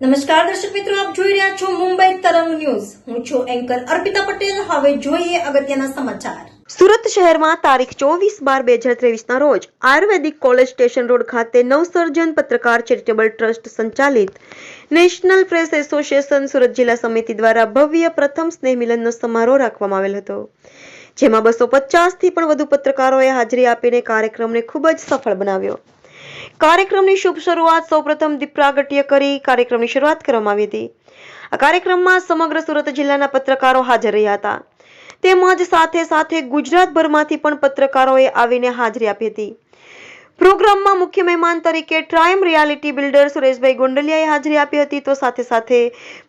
નમસ્કાર દર્શક મિત્રો, આપ જોઈ રહ્યા છો મુંબઈ તરંગ ન્યૂઝ. હું છું એન્કર અર્પિતા પટેલ. હવે જોઈએ અગત્યના સમાચાર. સુરત શહેરમાં તારીખ ચોવીસ બાર બે હજાર ત્રેવીસના રોજ આયુર્વેદિક કોલેજ સ્ટેશન રોડ ખાતે નવસર્જન પત્રકાર ચેરિટેબલ ટ્રસ્ટ સંચાલિત નેશનલ પ્રેસ એસોસિએશન સુરત જિલ્લા સમિતિ દ્વારા ભવ્ય પ્રથમ સ્નેહ મિલનનો સમારોહ રાખવામાં આવેલ હતો. જેમાં બસો પચાસથી પણ વધુ પત્રકારોએ હાજરી આપીને કાર્યક્રમને ખૂબ જ સફળ બનાવ્યો. કાર્યક્રમની શુભ શરૂઆત સૌપ્રથમ દીપ કરી કાર્યક્રમની શરૂઆત કરવામાં આવી હતી. આ કાર્યક્રમમાં સમગ્ર સુરત જિલ્લાના પત્રકારો હાજર રહ્યા હતા. તેમજ સાથે સાથે ગુજરાતભરમાંથી પણ પત્રકારોએ આવીને હાજરી આપી હતી. પ્રોગ્રામમાં મુખ્ય મહેમાન તરીકે ટ્રાયમ રિયાલિટી બિલ્ડર સુરેશભાઈ ગોંડલિયાએ હાજરી આપી હતી. તો સાથે સાથે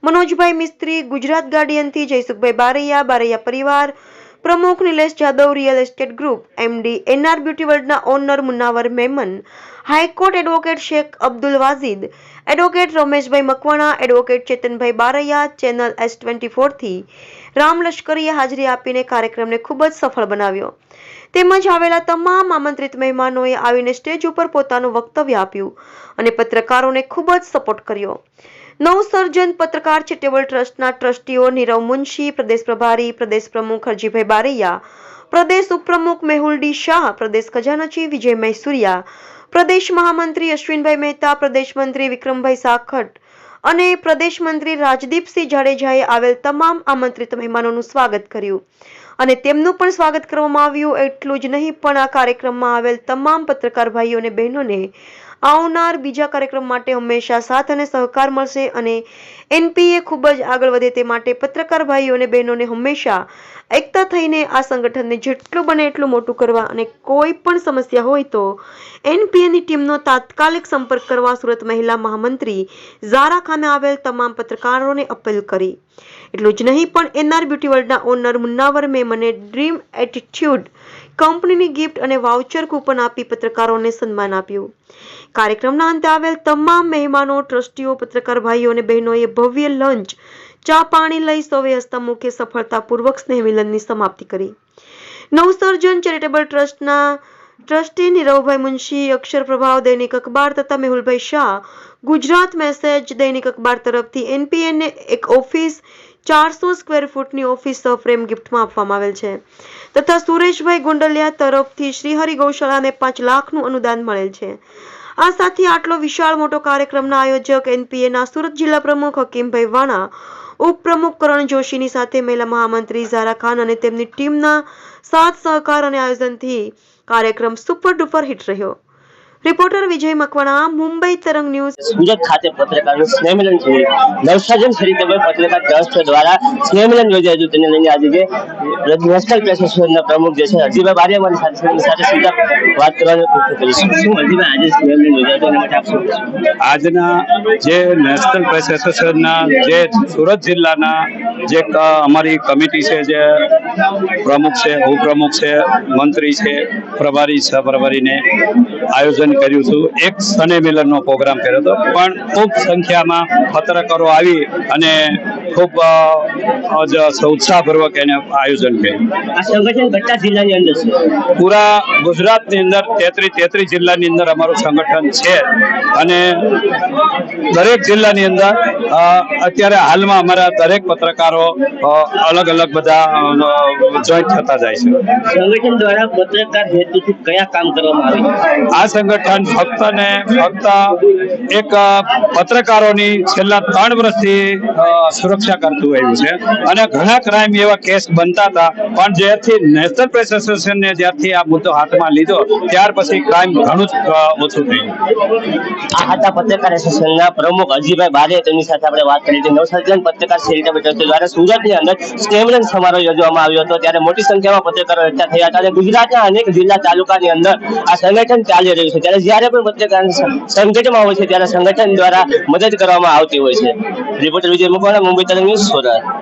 મનોજભાઈ મિસ્ત્રી, ગુજરાત ગાર્ડિયનથી જયસુખભાઈ બારૈયા બારૈયા પરિવાર પ્રમુખ Nilesh Jadav real estate group, MD NR beauty વર્લ્ડના owner Munawar Memon, high court advocate Shaikh Abdul Wajid, advocate Rameshbhai Makwana, advocate Chetanbhai Baraiya, channel S twenty ફોરથી Ram લશ્કરીએ હાજરી આપીને કાર્યક્રમને ખૂબ જ સફળ બનાવ્યો. તેમજ આવેલા તમામ આમંત્રિત મહેમાનોએ આવીને સ્ટેજ ઉપર પોતાનું વક્તવ્ય આપ્યું અને પત્રકારોને ખૂબ જ સપોર્ટ કર્યો. નવસર્જન પત્રકાર ચેરિટેબલ ટ્રસ્ટના ટ્રસ્ટીઓ નીરવ મુનશી, પ્રદેશ પ્રભારી, પ્રદેશ પ્રમુખ હરજીભાઈ બારૈયા, પ્રદેશ ઉપપ્રમુખ મેહુલ ડી શાહ, પ્રદેશ ખજાનચી વિજય મૈસુરિયા, પ્રદેશ મહામંત્રી અશ્વિનભાઈ મહેતા, પ્રદેશ મંત્રી વિક્રમભાઈ સાખટ અને પ્રદેશ મંત્રી રાજદીપસિંહ જાડેજાએ આવેલ તમામ આમંત્રિત મહેમાનોનું સ્વાગત કર્યું. અને તેમનું પણ સ્વાગત કરવામાં આવ્યું. એટલું જ નહીં, પણ આ કાર્યક્રમમાં આવેલ તમામ પત્રકાર ભાઈઓ અને બહેનોને આવનાર બીજા કાર્યક્રમ માટે હંમેશા સાથ અને સહકાર મળશે અને એનપીએ ખૂબ જ આગળ વધે તે માટે પત્રકાર ભાઈઓ અને બહેનોને હંમેશા એકતા થઈને આ સંગઠનને જેટલું બને એટલું મોટું કરવા અને કોઈ પણ સમસ્યા હોય તો એનપીએની ટીમનો તાત્કાલિક સંપર્ક કરવા સુરત મહિલા મહામંત્રી ઝારા ખાને આવેલ તમામ પત્રકારોને અપીલ કરી. એટલું જ નહીં, પણ એનઆર બ્યુટી વર્લ્ડના ઓનર મુન્નાવર મેમને ડ્રીમ એટીટ્યુડ કંપનીની ગિફ્ટ અને વાઉચર કૂપન આપી પત્રકારોને સન્માન આપ્યું. કાર્યક્રમના અંતે આવેલ તમામ મહેમાનો, ટ્રસ્ટીઓ, પત્રકાર ભાઈઓ અને બહેનોએ ભવ્ય લંચ, ચા પાણી લઈ સૌએ હસ્તમુખે સફળતાપૂર્વક સ્નેહ મિલનની સમાપ્તિ કરી. નવસર્જન ચેરિટેબલ ટ્રસ્ટના ટ્રસ્ટી નીરવભાઈ મુનશી અક્ષર પ્રભાવ, દૈનિક અખબાર તથા મેહુલભાઈ શાહ. ગુજરાત મેસેજ, દૈનિક અખબાર તરફથી એનપીએનને એક ઓફિસ ચારસો સ્ક્વેર ફૂટની ઓફિસ ફ્રેમ ગિફ્ટમાં આપવામાં આવેલ છે. તથા સુરેશભાઈ ગોંડલિયા તરફથી શ્રીહરિ ગૌશાળાને પાંચ લાખનું અનુદાન મળેલ છે. આ સાથે આટલો વિશાળ મોટો કાર્યક્રમના આયોજક એનપીએના સુરત જિલ્લા પ્રમુખ હકીમભાઈ વાણા, ઉપપ્રમુખ કરણ જોશીની સાથે મહિલા મહામંત્રી ઝારા ખાન અને તેમની ટીમના સાથ સહકાર અને આયોજનથી કાર્યક્રમ સુપર ડુપર હિટ રહ્યો. Reporter Vijay Makwana Mumbai Tarang news. Surat ખાતે પત્રકારનું સ્નેહમિલન થયું નવસાજન ચેરિટેબલ પત્રકાર ટ્રસ્ટ દ્વારા સ્નેહમિલન યોજાયું હતું. તેને લઈને આજે જે નેશનલ પ્રેસ એસોસિએશનના પ્રમુખ જે છે હરજીભાઈ બારિયા મારી સાથે સાથે સીધા વાત કરવાનો પ્રયત્ન કરીશું. શું હરજીભાઈ આજે સ્નેહમિલન યોજાયું એના માટે આપ શું આજના જે નેશનલ પ્રેસ એસોસિએશનના જે સુરત જિલ્લાના જે અમારી કમિટી છે જે પ્રમુખ છે ઉપપ્રમુખ છે મંત્રી છે પ્રભારી સહપ્રભારીને આયોજન કર્યું હતું એક શનિ મિલનનો પ્રોગ્રામ કર્યો હતો. પણ ખૂબ સંખ્યામાં પત્રકારો આવી અને ખૂબ જ ઉત્સાહપૂર્વક એને આયોજન કર્યું. આ સંગઠન કચ્છા જિલ્લાની અંદર છે? પૂરા ગુજરાતની અંદર તેત્રીસ તેત્રીસ જિલ્લાની અંદર અમારું સંગઠન છે. અને દરેક જિલ્લાની અંદર અત્યારે હાલમાં અમારા દરેક પત્રકારો અલગ અલગ બધા જોઈન્ટ થતા જાય છે. સંગઠન દ્વારા પત્રકાર હેતુથી કયા કામ કરવામાં આવે આ સંગઠન ફક્ત ને ફક્ત એક પત્રકારોની છેલ્લા ત્રણ વર્ષથી અ, સુરક્ષા કરતું આવ્યું છે. અને ઘણા ક્રાઇમ એવા કેસ બનતા હતા. પણ જ્યારથી નેશનલ પ્રેસ એસોસિએશનને જ્યારથી આ મુદ્દો હાથમાં લીધો, ત્યાર પછી ક્રાઇમ ઘણું જ ઓછું થયું. આ હતા પત્રકાર એસોસિએશનના પ્રમુખ અજીભાઈ બારે, તેમની સાથે આપણે વાત કરી હતી. નવસર્જન પત્રકાર ચેરિટેબલ ટ્રસ્ટ દ્વારા સુરતની અંદર સ્નેહમિલન સમારોહ યોજવામાં આવ્યો હતો. ત્યારે મોટી સંખ્યામાં પત્રકારો એકઠા થયા હતા અને ગુજરાતના અનેક જિલ્લા તાલુકાની અંદર આ સંગઠન ચાલી રહ્યું છે. ત્યારે જ્યારે પણ પત્રકાર સંકટમાં હોય છે, ત્યારે સંગઠન દ્વારા મદદ કરવામાં આવતી હોય છે. Reporter Vijay Makwana, Mumbai Tarang news Surat